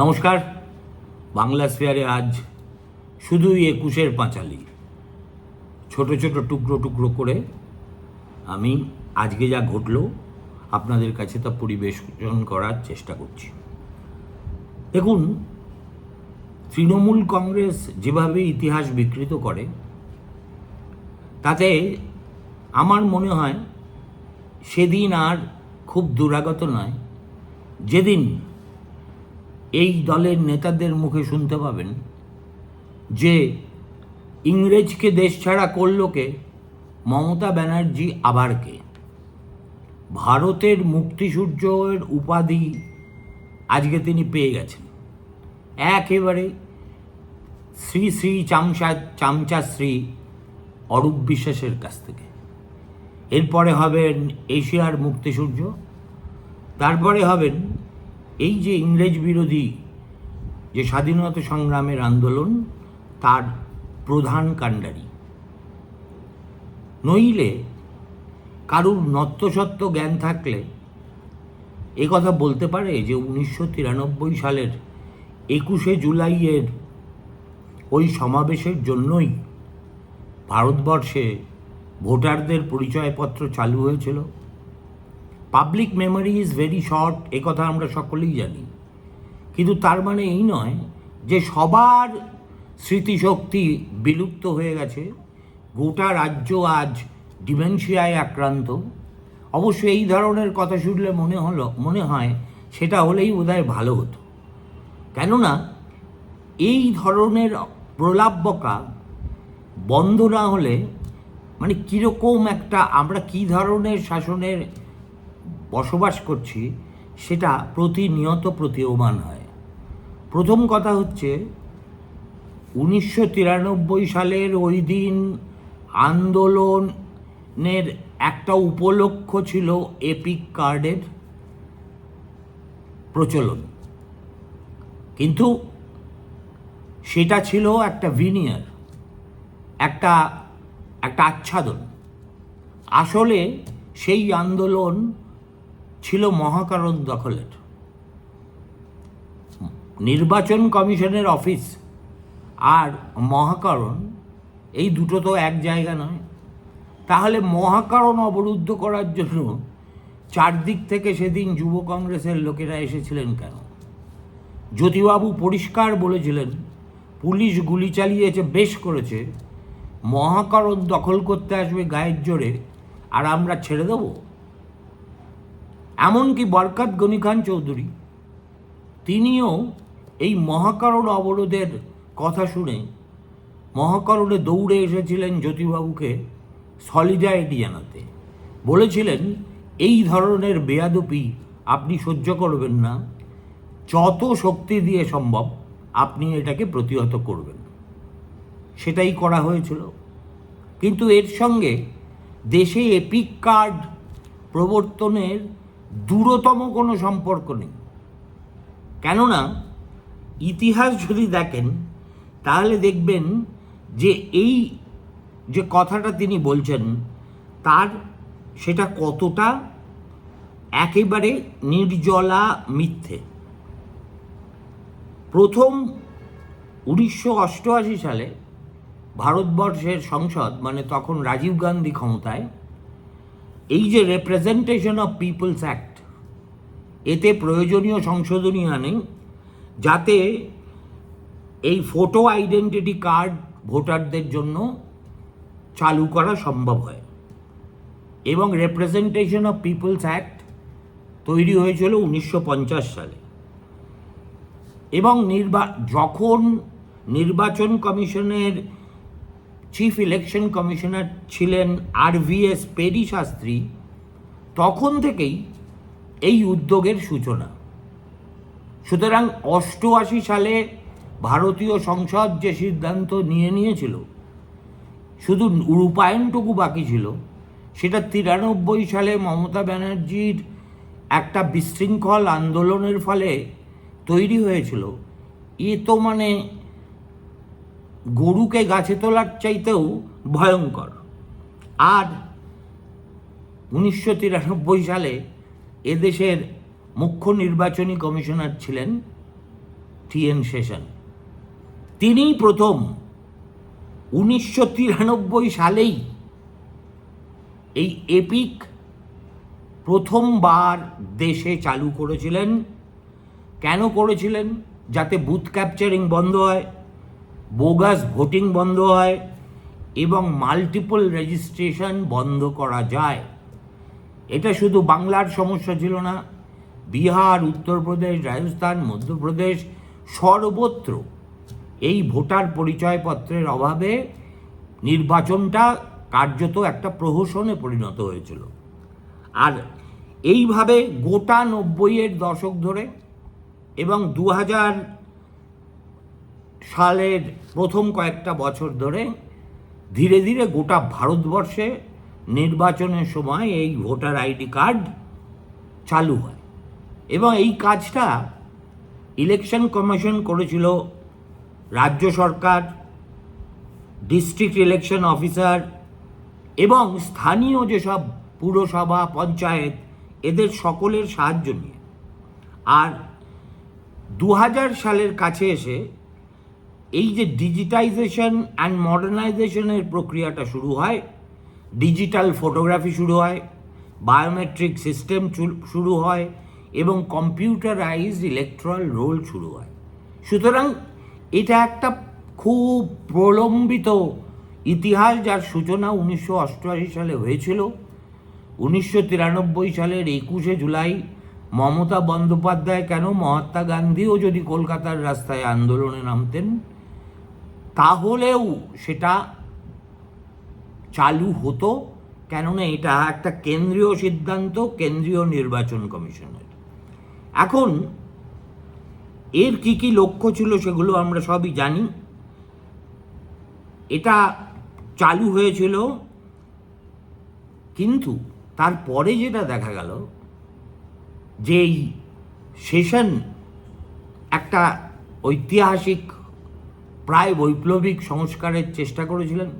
নমস্কার। বাংলা স্পেয়ারে আজ শুধুই একুশের পাঁচালি। ছোট ছোট টুকরো টুকরো করে আমি আজকে যা ঘটলো আপনাদের কাছে তা পরিবেশন করার চেষ্টা করছি। দেখুন, তৃণমূল কংগ্রেস যেভাবে ইতিহাস বিকৃত করে, তাতে আমার মনে হয় সেদিন আর খুব দুরাগত নয়। যেদিন এই দলের নেতাদের মুখে শুনতে পাবেন যে ইংরেজকে দেশ ছাড়া করল কে? মমতা ব্যানার্জি আবার কে? ভারতের মুক্তিসূর্যের উপাধি আজকে তিনি পেয়ে গেছেন। একেবারে শ্রী শ্রী চামচা চামচা শ্রী অরূপ বিশ্বাসের কাছ থেকে। এরপরে হবেন এশিয়ার মুক্তিসূর্য, তারপরে হবেন এই যে ইংরেজ বিরোধী যে স্বাধীনতা সংগ্রামের আন্দোলন, তার প্রধান কাণ্ডারি। নইলে কারুর নত্যসত্ত্ব জ্ঞান থাকলে এ কথা বলতে পারে যে উনিশশো তিরানব্বই সালের একুশে জুলাইয়ের ওই সমাবেশের জন্যই ভারতবর্ষে ভোটারদের পরিচয়পত্র চালু হয়েছিল। Public memory is very short এ কথা আমরা সকলেই জানি। কিন্তু তার মানে এই নয় যে সবার স্মৃতিশক্তি বিলুপ্ত হয়ে গেছে, গোটা রাজ্য আজ ডিমেনশিয়ায় আক্রান্ত। অবশ্য এই ধরনের কথা শুনলে মনে হলো, মনে হয় সেটা হলেই বোধহয় ভালো হতো। কেননা এই ধরনের প্রলাপ বকা বন্ধ না হলে মানে কীরকম একটা আমরা কী ধরনের শাসনের বসবাস করছি, সেটা প্রতিনিয়ত প্রতীয়মান হয়। প্রথম কথা হচ্ছে, উনিশশো তিরানব্বই সালের ওই দিন আন্দোলনের একটা উপলক্ষ ছিল এপিক কার্ডের প্রচলন। কিন্তু সেটা ছিল একটা ভিনিয়ার একটা একটা আচ্ছাদন। আসলে সেই আন্দোলন ছিল মহাকারণ দখলের। নির্বাচন কমিশনের অফিস আর মহাকারণ, এই দুটো তো এক জায়গা নয়। তাহলে মহাকারণ অবরুদ্ধ করার জন্য চারদিক থেকে সেদিন যুব কংগ্রেসের লোকেরা এসেছিলেন কেন? জ্যোতিবাবু পরিষ্কার বলেছিলেন, পুলিশ গুলি চালিয়েছে, বেশ করেছে। মহাকারণ দখল করতে আসবে গায়ের জোরে, আর আমরা ছেড়ে দেবো? এমনকি বরকত গনি খান চৌধুরী, তিনিও এই মহাকারণ অবরোধের কথা শুনে মহাকারণে দৌড়ে এসেছিলেন জ্যোতিবাবুকে সলিডারিটি জানাতে বলেছিলেন, এই ধরনের বেয়াদপি আপনি সহ্য করবেন না, যত শক্তি দিয়ে সম্ভব আপনি এটাকে প্রতিহত করবেন। সেটাই করা হয়েছিল। কিন্তু এর সঙ্গে দেশে এপিক কার্ড প্রবর্তনের দূরতম কোনো সম্পর্ক নেই। কেননা, ইতিহাস যদি দেখেন, তাহলে দেখবেন যে এই যে কথাটা তিনি বলছেন, তার সেটা কতটা একেবারে নির্জলা মিথ্যে। প্রথম উনিশশো অষ্টআশি সালে ভারতবর্ষের সংসদ মানে তখন রাজীব গান্ধী ক্ষমতায় এই যে রেপ্রেজেন্টেশন অফ পিপলস অ্যাক্ট এতে প্রয়োজনীয় সংশোধনী আনে যাতে এই ফটো আইডেন্টিটি কার্ড ভোটারদের জন্য চালু করা সম্ভব হয়। এবং রেপ্রেজেন্টেশন অফ পিপলস অ্যাক্ট তৈরি হয়েছিল উনিশশো পঞ্চাশ সালে। এবং নির্বা যখন নির্বাচন কমিশনের চিফ ইলেকশন কমিশনার ছিলেন R V S Peri Shastri তখন থেকেই এই উদ্যোগের সূচনা। সুতরাং অষ্টআশি সালে ভারতীয় সংসদ যে সিদ্ধান্ত নিয়ে নিয়েছিল, শুধু রূপায়ণটুকু বাকি ছিল, সেটা তিরানব্বই সালে মমতা ব্যানার্জির একটা বিশৃঙ্খল আন্দোলনের ফলে তৈরি হয়েছিল। এ তো মানে গরুকে গাছে তোলার চাইতেও ভয়ঙ্কর। আর উনিশশো তিরানব্বই সালে এদেশের মুখ্য নির্বাচনী কমিশনার ছিলেন টি এন শেষন তিনিই প্রথম উনিশশো তিরানব্বই সালেই এই এপিক প্রথমবার দেশে চালু করেছিলেন। কেন করেছিলেন? যাতে বুথ ক্যাপচারিং বন্ধ হয়। বোগাস ভোটিং বন্ধ হয় এবং মাল্টিপল রেজিস্ট্রেশন বন্ধ করা যায়। এটা শুধু বাংলার সমস্যা ছিল না, বিহার, উত্তরপ্রদেশ, রাজস্থান, মধ্যপ্রদেশ সর্বত্র এই ভোটার পরিচয়পত্রের অভাবে নির্বাচনটা কার্যত একটা প্রহসনে পরিণত হয়েছিল। আর এইভাবে গোটা নব্বইয়ের দশক ধরে এবং দু হাজার সালের প্রথম কয়েকটা বছর ধরে ধীরে ধীরে গোটা ভারতবর্ষে নির্বাচনের সময় এই ভোটার আইডি কার্ড চালু হয়। এবং এই কাজটা ইলেকশন কমিশন করেছিল রাজ্য সরকার, ডিস্ট্রিক্ট ইলেকশন অফিসার এবং স্থানীয় যেসব পুরসভা, পঞ্চায়েত, এদের সকলের সাহায্য নিয়ে। আর দু হাজার সালের কাছে এসে এই যে ডিজিটাইজেশন অ্যান্ড মডার্নাইজেশনের প্রক্রিয়াটা শুরু হয় ডিজিটাল ফটোগ্রাফি শুরু হয় বায়োমেট্রিক সিস্টেম শুরু হয়, এবং কম্পিউটারাইজড ইলেকট্রাল রোল শুরু হয়। সুতরাং এটা একটা খুব প্রলম্বিত ইতিহাস যার সূচনা উনিশশো অষ্টআশি সালে হয়েছিল। উনিশশো তিরানব্বই সালের একুশে জুলাই মমতা বন্দ্যোপাধ্যায় কেন মহাত্মা গান্ধীও যদি কলকাতার রাস্তায় আন্দোলনে নামতেন তাহলেও সেটা চালু হতো, কেননা এটা একটা কেন্দ্রীয় সিদ্ধান্ত, কেন্দ্রীয় নির্বাচন কমিশনের। এখন এর কি কি লক্ষ্য ছিল সেগুলো আমরা সবই জানি। এটা চালু হয়েছিল, কিন্তু তারপরে যেটা দেখা গেল, যে এই সেশন একটা ঐতিহাসিক প্রায় বৈপ্লবিক সংস্কারের চেষ্টা করেছিলেন।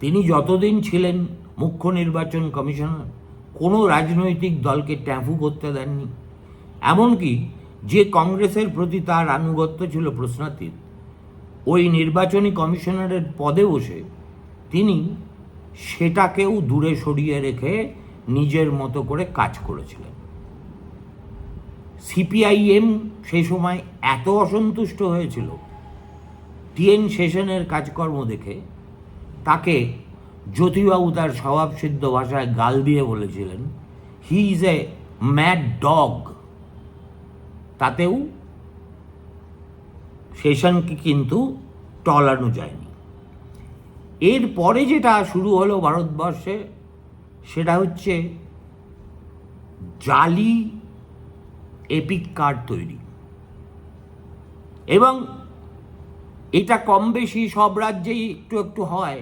তিনি যতদিন ছিলেন মুখ্য নির্বাচন কমিশনার, কোনো রাজনৈতিক দলকে ট্যাফু করতে দেননি। এমনকি যে কংগ্রেসের প্রতি তার আনুগত্য ছিল প্রশ্নাতীত, ওই নির্বাচনী কমিশনারের পদে বসে তিনি সেটাকেও দূরে সরিয়ে রেখে নিজের মতো করে কাজ করেছিলেন। সিপিআইএম সেই সময় এত অসন্তুষ্ট হয়েছিল টিএন সেশনের কাজকর্ম দেখে তাকে জ্যোতিবাবু তার স্বভাবসিদ্ধ ভাষায় গাল দিয়ে বলেছিলেন he is a mad dog তাতেও সেশনকে কিন্তু টলানো যায়নি। এরপরে যেটা শুরু হলো ভারতবর্ষে, সেটা হচ্ছে জালি এপিক কার্ড তৈরি। এবং এটা কম বেশি সব রাজ্যেই একটু একটু হয়।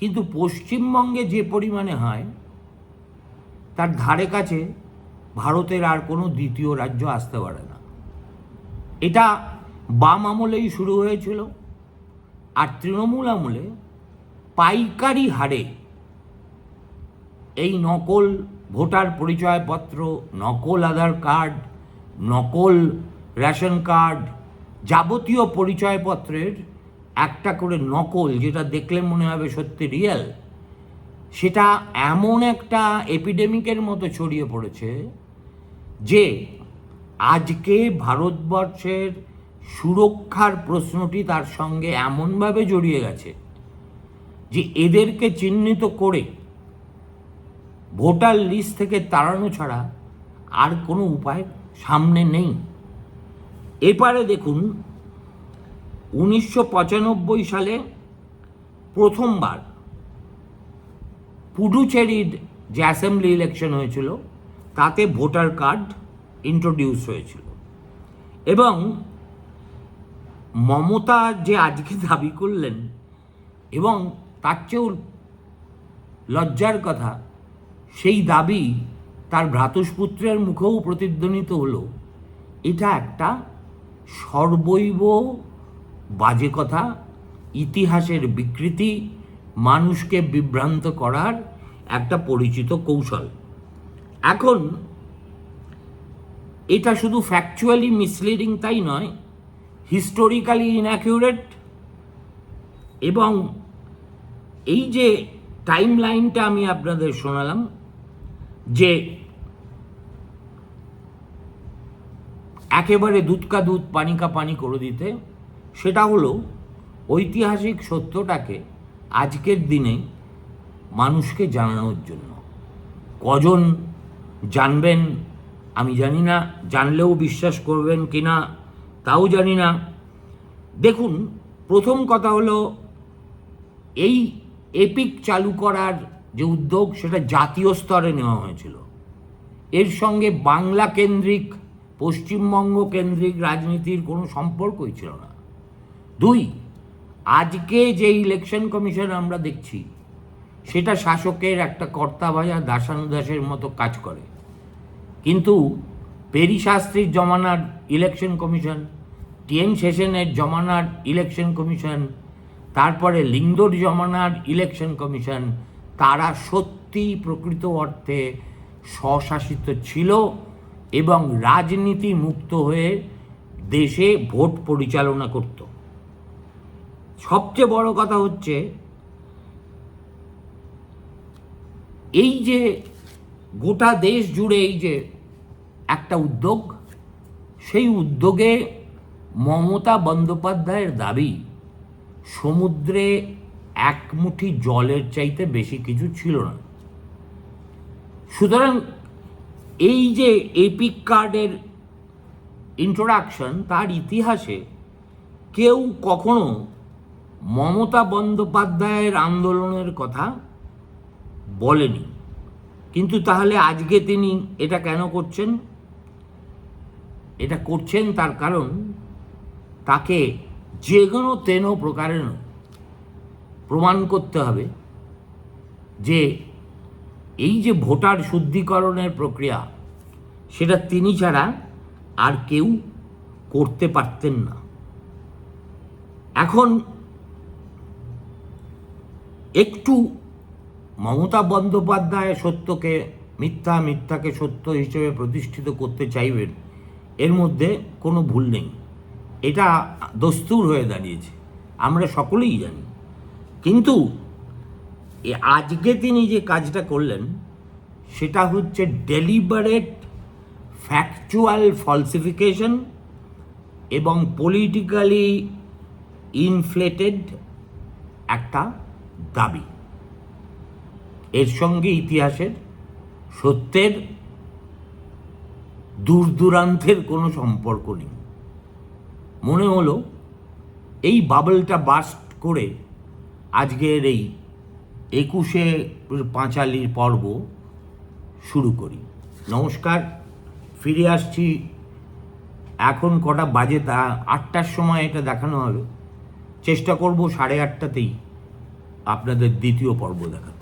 কিন্তু পশ্চিমবঙ্গে যে পরিমাণে হয়, তার ধারে কাছে ভারতের আর কোনো দ্বিতীয় রাজ্য আসতে পারে না। এটা বাম আমলেই শুরু হয়েছিল আর তৃণমূল আমলে পাইকারি হারে এই নকল ভোটার পরিচয়পত্র, নকল আধার কার্ড, নকল রেশন কার্ড যাবতীয় পরিচয়পত্রের একটা করে নকল যেটা দেখলে মনে হবে সত্যি রিয়েল সেটা এমন একটা এপিডেমিকের মতো ছড়িয়ে পড়েছে যে আজকে ভারতবর্ষের সুরক্ষার প্রশ্নটি তার সঙ্গে এমনভাবে জড়িয়ে গেছে যে এদেরকে চিহ্নিত করে ভোটার লিস্ট থেকে তাড়ানো ছাড়া আর কোনো উপায় সামনে নেই। এবারে দেখুন, উনিশশো পঁচানব্বই সালে প্রথমবার পুডুচেরির যে অ্যাসেম্বলি ইলেকশন হয়েছিল, তাতে ভোটার কার্ড ইন্ট্রোডিউস হয়েছিল। এবং মমতা যে আজকে দাবি করলেন, এবং তার চেয়েও লজ্জার কথা, সেই দাবি তার ভ্রাতুষ্পুত্রের মুখেও প্রতিধ্বনিত হলো। এটা একটা সর্বৈব বাজে কথা, ইতিহাসের বিকৃতি, মানুষকে বিভ্রান্ত করার একটা পরিচিত কৌশল। এখন, এটা শুধু ফ্যাকচুয়ালি মিসলিডিং তাই নয় হিস্টোরিক্যালি ইনঅ্যাকিউরেট এবং এই যে টাইম লাইনটা আমি আপনাদের শোনালাম, যে একেবারে দুধকা দুধ পানি কা পানি করে দিতে, সেটা হলো ঐতিহাসিক সত্যটাকে আজকের দিনে মানুষকে জানানোর জন্য। কজন জানবেন আমি জানি না, জানলেও বিশ্বাস করবেন কি না, তাও জানি না। দেখুন, প্রথম কথা হলো এই এপিক চালু করার যে উদ্যোগ, সেটা জাতীয় স্তরে নেওয়া হয়েছিল। এর সঙ্গে বাংলা কেন্দ্রিক পশ্চিমবঙ্গ কেন্দ্রিক রাজনীতির কোনো সম্পর্কই ছিল না। দুই, আজকে যে ইলেকশন কমিশন আমরা দেখছি, সেটা শাসকের একটা কর্তা ভাজা দাসানুদাসের মতো কাজ করে। কিন্তু পেরি শাস্ত্রীর জমানার ইলেকশন কমিশন টিএন সেশনের জমানার ইলেকশন কমিশন তারপরে লিঙ্গোর জমানার ইলেকশন কমিশন তারা সত্যি প্রকৃত অর্থে স্বশাসিত ছিল এবং রাজনীতি মুক্ত হয়ে দেশে ভোট পরিচালনা করত। সবচেয়ে বড় কথা হচ্ছে, এই যে গোটা দেশ জুড়ে এই যে একটা উদ্যোগ, সেই উদ্যোগে মমতা বন্দ্যোপাধ্যায়ের দাবি, সমুদ্রে এক মুঠি জলের চাইতে বেশি কিছু ছিল না। সুতরাং এই যে এপিক কার্ডের ইন্ট্রোডাকশন তার ইতিহাসে কেউ কখনো মমতা বন্দ্যোপাধ্যায়ের আন্দোলনের কথা বলেনি। কিন্তু তাহলে আজকে তিনি এটা কেন করছেন? এটা করছেন তার কারণ তাকে যে কোনো তেন প্রকারেণ প্রমাণ করতে হবে যে এই যে ভোটার শুদ্ধিকরণের প্রক্রিয়া, সেটা তিনি ছাড়া আর কেউ করতে পারতেন না। এখন একটু মমতা বন্দ্যোপাধ্যায় সত্যকে, মিথ্যা মিথ্যাকে সত্য হিসেবে প্রতিষ্ঠিত করতে চাইবেন, এর মধ্যে কোনো ভুল নেই। এটা দস্তুর হয়ে দাঁড়িয়েছে, আমরা সকলেই জানি। কিন্তু আজকে তিনি যে কাজটা করলেন, সেটা হচ্ছে ডেলিবারেট ফ্যাকচুয়াল ফলসিফিকেশন এবং পলিটিক্যালি ইনফ্লেটেড একটা দাবি। এর সঙ্গে ইতিহাসের সত্যের দূর দূরান্তের কোনো সম্পর্ক নেই। মনে হলো এই বাবলটা বাস্ট করে আজকের এই একুশে পাঁচালির পর্ব শুরু করি। নমস্কার, ফিরে আসছি। এখন কটা বাজে তা আটটার সময় এটা দেখানো হবে। চেষ্টা করব সাড়ে আটটাতেই আপনাদের দ্বিতীয় পর্ব দেখাতে।